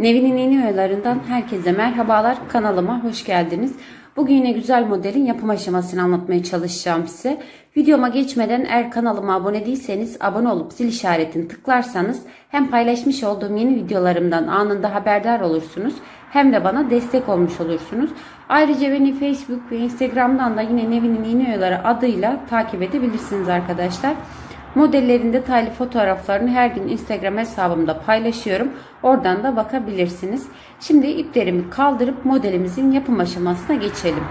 Nevin'in yeni oyalarından herkese merhabalar. Kanalıma hoş geldiniz. Bugün yine güzel modelin yapım aşamasını anlatmaya çalışacağım size. Videoma geçmeden eğer kanalıma abone değilseniz abone olup zil işaretini tıklarsanız hem paylaşmış olduğum yeni videolarımdan anında haberdar olursunuz hem de bana destek olmuş olursunuz. Ayrıca beni Facebook ve Instagram'dan da yine Nevin'in yeni oyaları adıyla takip edebilirsiniz arkadaşlar. Modellerin detaylı fotoğraflarını her gün Instagram hesabımda paylaşıyorum. Oradan da bakabilirsiniz. Şimdi iplerimi kaldırıp modelimizin yapım aşamasına geçelim.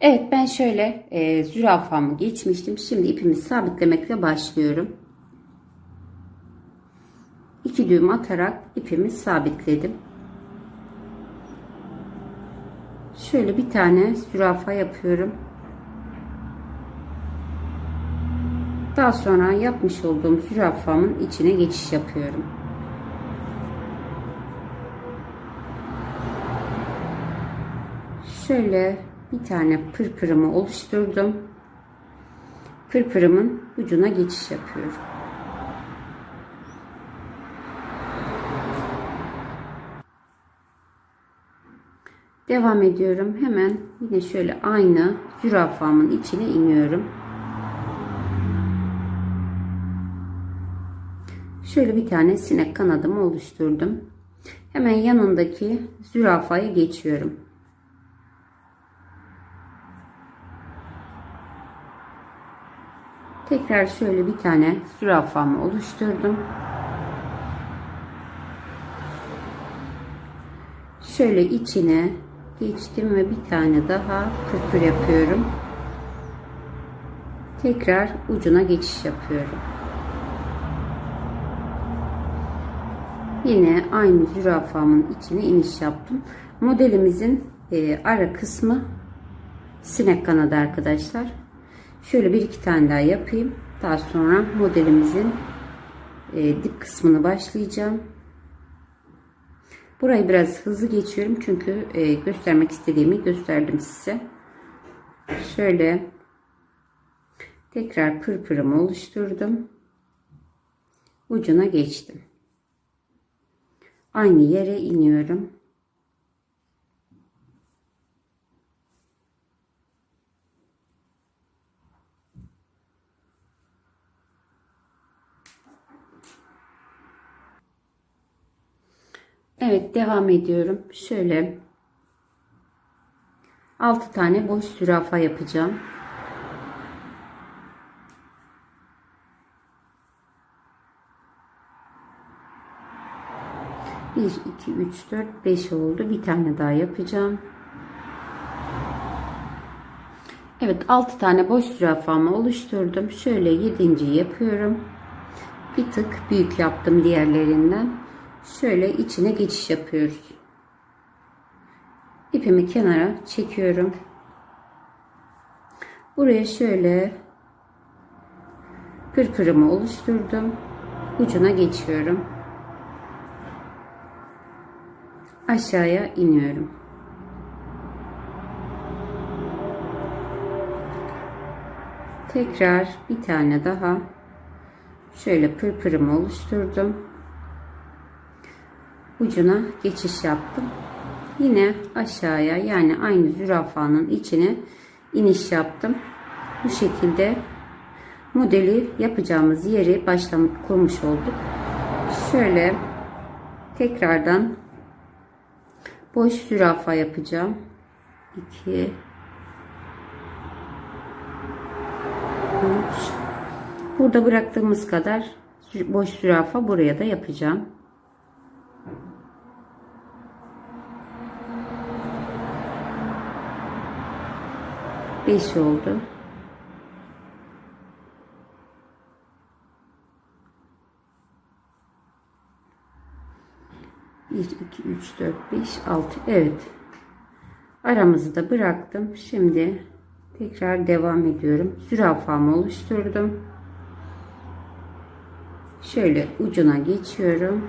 Evet ben şöyle e, zürafamı geçmiştim. Şimdi ipimi sabitlemekle başlıyorum. İki düğüm atarak ipimi sabitledim. Şöyle bir tane zürafa yapıyorum. Daha sonra yapmış olduğum zürafamın içine geçiş yapıyorum. Şöyle bir tane pırpırımı oluşturdum. Pırpırımın ucuna geçiş yapıyorum. Devam ediyorum. Hemen yine şöyle aynı zürafamın içine iniyorum. Şöyle bir tane sinek kanadımı oluşturdum. Hemen yanındaki zürafaya geçiyorum. Tekrar şöyle bir tane zürafamı oluşturdum. Şöyle içine geçtim ve bir tane daha pırpır yapıyorum. Tekrar ucuna geçiş yapıyorum. Yine aynı zürafamın içine iniş yaptım. Modelimizin e, ara kısmı sinek kanadı arkadaşlar. Şöyle bir iki tane daha yapayım. Daha sonra modelimizin e, dip kısmını başlayacağım. Burayı biraz hızlı geçiyorum çünkü e, göstermek istediğimi gösterdim size. Şöyle tekrar pırpırımı oluşturdum. Ucuna geçtim. Aynı yere iniyorum. Evet devam ediyorum. Şöyle 6 tane boş zürafa yapacağım. Bir, iki, üç, dört, beş oldu. Bir tane daha yapacağım. Evet 6 tane boş zürafamı oluşturdum. Şöyle 7. yapıyorum. Bir tık büyük yaptım diğerlerinden şöyle içine geçiş yapıyoruz. İpimi kenara çekiyorum. Buraya şöyle pırpırımı oluşturdum. Ucuna geçiyorum. Aşağıya iniyorum. Tekrar bir tane daha şöyle pırpırımı oluşturdum ucuna geçiş yaptım. Yine aşağıya yani aynı zürafanın içine iniş yaptım. Bu şekilde modeli yapacağımız yeri başlamış kurmuş olduk. Şöyle tekrardan boş zürafa yapacağım. 2 3 Burada bıraktığımız kadar boş zürafa buraya da yapacağım. 5 oldu. Bir, iki, üç, dört, beş, altı. Evet. Aramızı da bıraktım. Şimdi tekrar devam ediyorum. Zürafamı oluşturdum. Şöyle ucuna geçiyorum.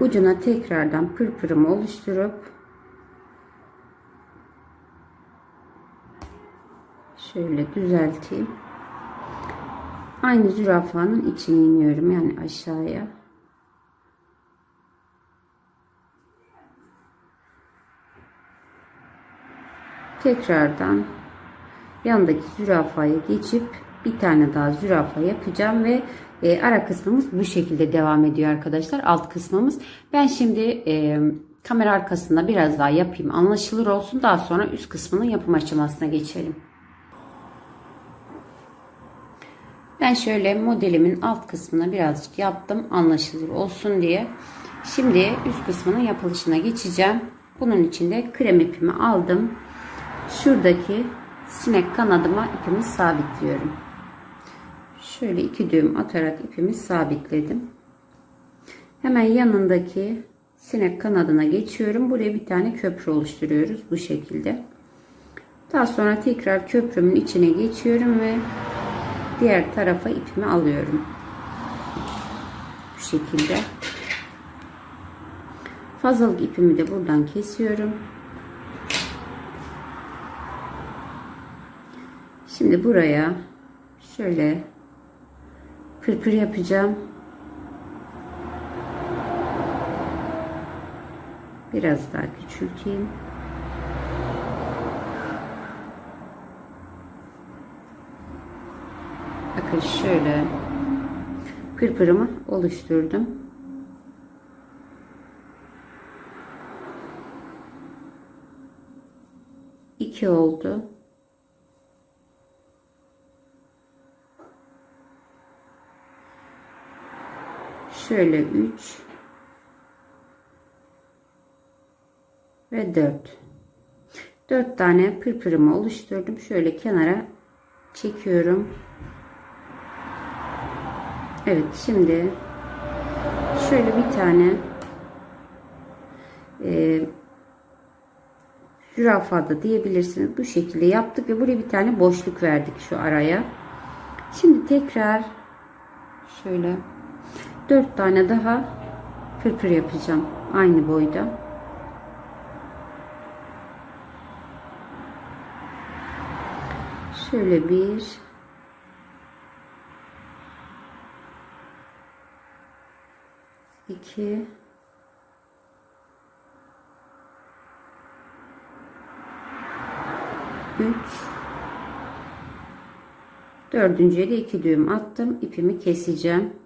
Ucuna tekrardan pırpırımı oluşturup Şöyle düzelteyim. Aynı zürafanın içine iniyorum yani aşağıya. Tekrardan yandaki zürafaya geçip bir tane daha zürafa yapacağım ve e, ara kısmımız bu şekilde devam ediyor arkadaşlar. Alt kısmımız. Ben şimdi e, kamera arkasında biraz daha yapayım anlaşılır olsun. Daha sonra üst kısmının yapım aşamasına geçelim. Ben şöyle modelimin alt kısmına birazcık yaptım anlaşılır olsun diye. Şimdi üst kısmının yapılışına geçeceğim. Bunun için de krem ipimi aldım. Şuradaki sinek kanadıma ipimi sabitliyorum. Şöyle iki düğüm atarak ipimi sabitledim. Hemen yanındaki sinek kanadına geçiyorum. Buraya bir tane köprü oluşturuyoruz bu şekilde. Daha sonra tekrar köprümün içine geçiyorum ve diğer tarafa ipimi alıyorum. Bu şekilde. Fazlalık ipimi de buradan kesiyorum. Şimdi buraya şöyle pırpır yapacağım. Biraz daha küçülteyim. Bakın şöyle pırpırımı oluşturdum. İki oldu. Şöyle 3 ve 4. 4 tane pırpırımı oluşturdum. Şöyle kenara çekiyorum. Evet şimdi şöyle bir tane e, zürafada diyebilirsiniz. Bu şekilde yaptık ve buraya bir tane boşluk verdik şu araya. Şimdi tekrar şöyle 4 tane daha pırpır yapacağım. Aynı boyda. Şöyle bir iki üç dördüncüye de iki düğüm attım. ipimi keseceğim.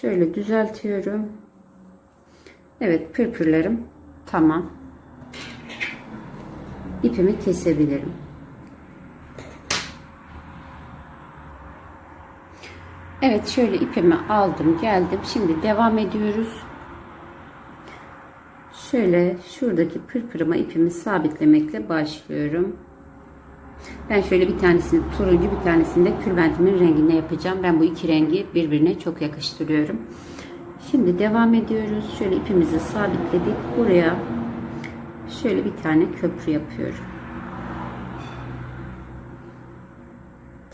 Şöyle düzeltiyorum. Evet pırpırlarım tamam. İpimi kesebilirim. Evet şöyle ipimi aldım geldim. Şimdi devam ediyoruz. Şöyle şuradaki pırpırıma ipimi sabitlemekle başlıyorum. Ben şöyle bir tanesini turuncu bir tanesini de kürventimin renginde yapacağım. Ben bu iki rengi birbirine çok yakıştırıyorum. Şimdi devam ediyoruz. Şöyle ipimizi sabitledik. Buraya şöyle bir tane köprü yapıyorum.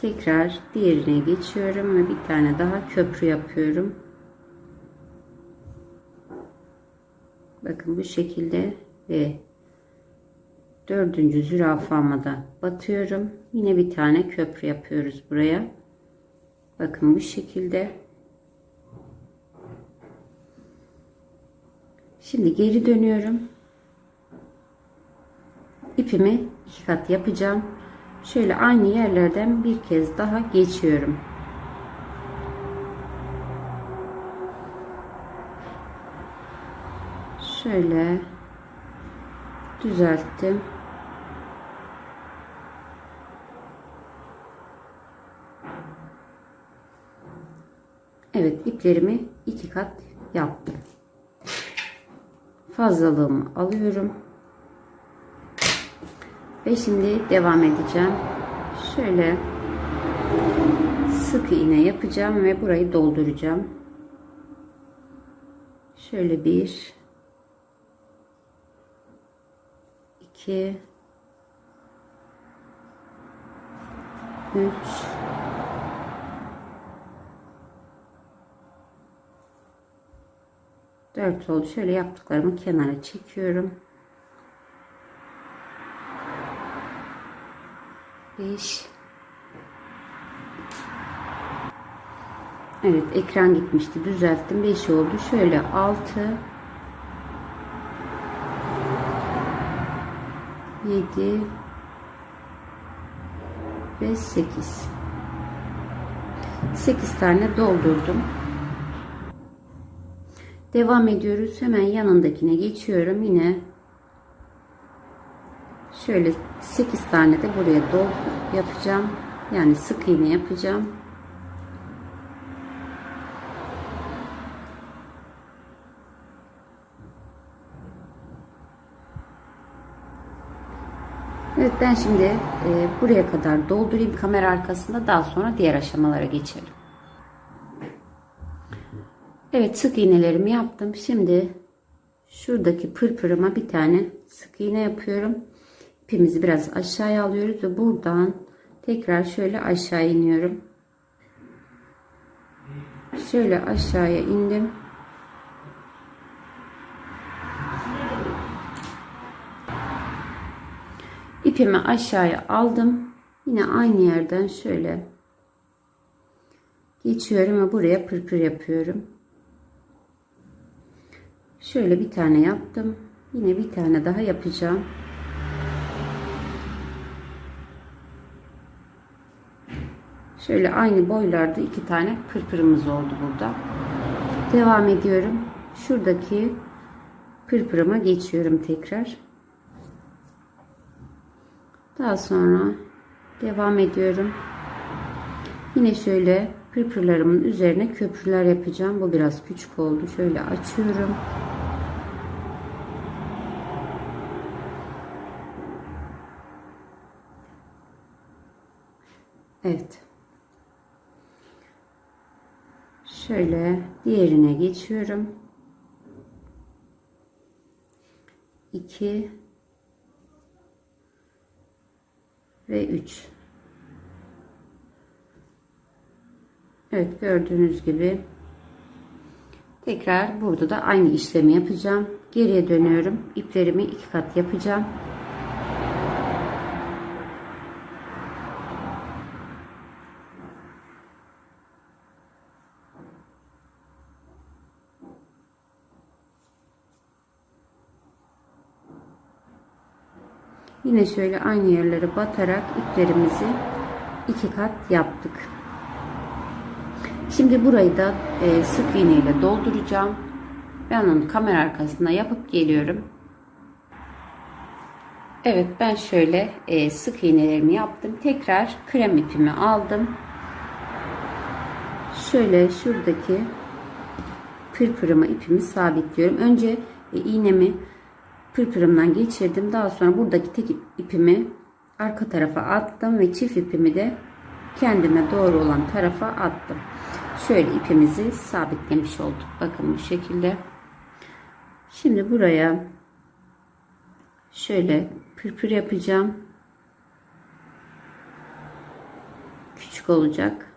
Tekrar diğerine geçiyorum ve bir tane daha köprü yapıyorum. Bakın bu şekilde ve dördüncü zürafama da batıyorum. Yine bir tane köprü yapıyoruz buraya. Bakın bu şekilde. Şimdi geri dönüyorum. İpimi iki kat yapacağım. Şöyle aynı yerlerden bir kez daha geçiyorum. Şöyle düzelttim. Evet iplerimi iki kat yaptım. Fazlalığımı alıyorum. Ve şimdi devam edeceğim. Şöyle sık iğne yapacağım ve burayı dolduracağım. Şöyle bir 2 3 4 oldu. Şöyle yaptıklarımı kenara çekiyorum. 5 Evet ekran gitmişti. Düzelttim. 5 oldu. Şöyle 6 7 ve 8 8 tane doldurdum. Devam ediyoruz. Hemen yanındakine geçiyorum. Yine şöyle 8 tane de buraya dol yapacağım. Yani sık iğne yapacağım. Evet ben şimdi e, buraya kadar doldurayım kamera arkasında daha sonra diğer aşamalara geçelim. Evet sık iğnelerimi yaptım. Şimdi şuradaki pırpırıma bir tane sık iğne yapıyorum. İpimizi biraz aşağıya alıyoruz ve buradan tekrar şöyle aşağı iniyorum. Şöyle aşağıya indim. İpimi aşağıya aldım. Yine aynı yerden şöyle geçiyorum ve buraya pırpır yapıyorum. Şöyle bir tane yaptım. Yine bir tane daha yapacağım. Şöyle aynı boylarda iki tane pırpırımız oldu burada. Devam ediyorum. Şuradaki pırpırıma geçiyorum tekrar. Daha sonra devam ediyorum. Yine şöyle pırpırlarımın üzerine köprüler yapacağım. Bu biraz küçük oldu. Şöyle açıyorum. Evet. Şöyle diğerine geçiyorum. 2 ve 3. Evet gördüğünüz gibi tekrar burada da aynı işlemi yapacağım. Geriye dönüyorum. İplerimi iki kat yapacağım. Yine şöyle aynı yerlere batarak iplerimizi iki kat yaptık. Şimdi burayı da e, sık iğne ile dolduracağım. Ben onu kamera arkasında yapıp geliyorum. Evet ben şöyle e, sık iğnelerimi yaptım. Tekrar krem ipimi aldım. Şöyle şuradaki pırpırıma ipimi sabitliyorum. Önce e, iğnemi pırpırımdan geçirdim. Daha sonra buradaki tek ipimi arka tarafa attım ve çift ipimi de kendime doğru olan tarafa attım. Şöyle ipimizi sabitlemiş olduk. Bakın bu şekilde. Şimdi buraya şöyle pırpır yapacağım. Küçük olacak.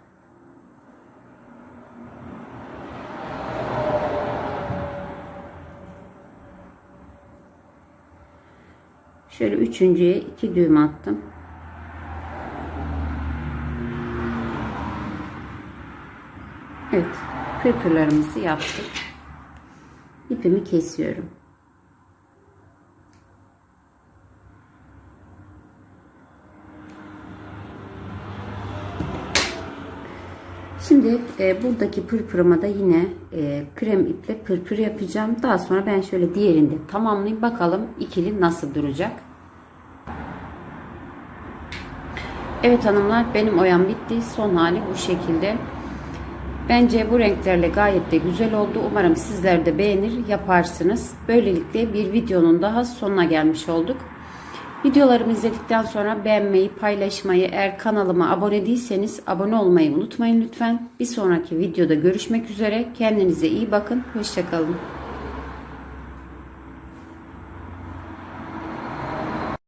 Şöyle üçüncüye iki düğüm attım. Evet. Pırpırlarımızı yaptık. İpimi kesiyorum. Şimdi e, buradaki pırpırıma da yine e, krem iple pırpır yapacağım. Daha sonra ben şöyle diğerinde tamamlayayım. Bakalım ikili nasıl duracak. Evet hanımlar benim oyam bitti. Son hali bu şekilde. Bence bu renklerle gayet de güzel oldu. Umarım sizler de beğenir yaparsınız. Böylelikle bir videonun daha sonuna gelmiş olduk. Videolarımı izledikten sonra beğenmeyi, paylaşmayı, eğer kanalıma abone değilseniz abone olmayı unutmayın lütfen. Bir sonraki videoda görüşmek üzere. Kendinize iyi bakın. Hoşçakalın.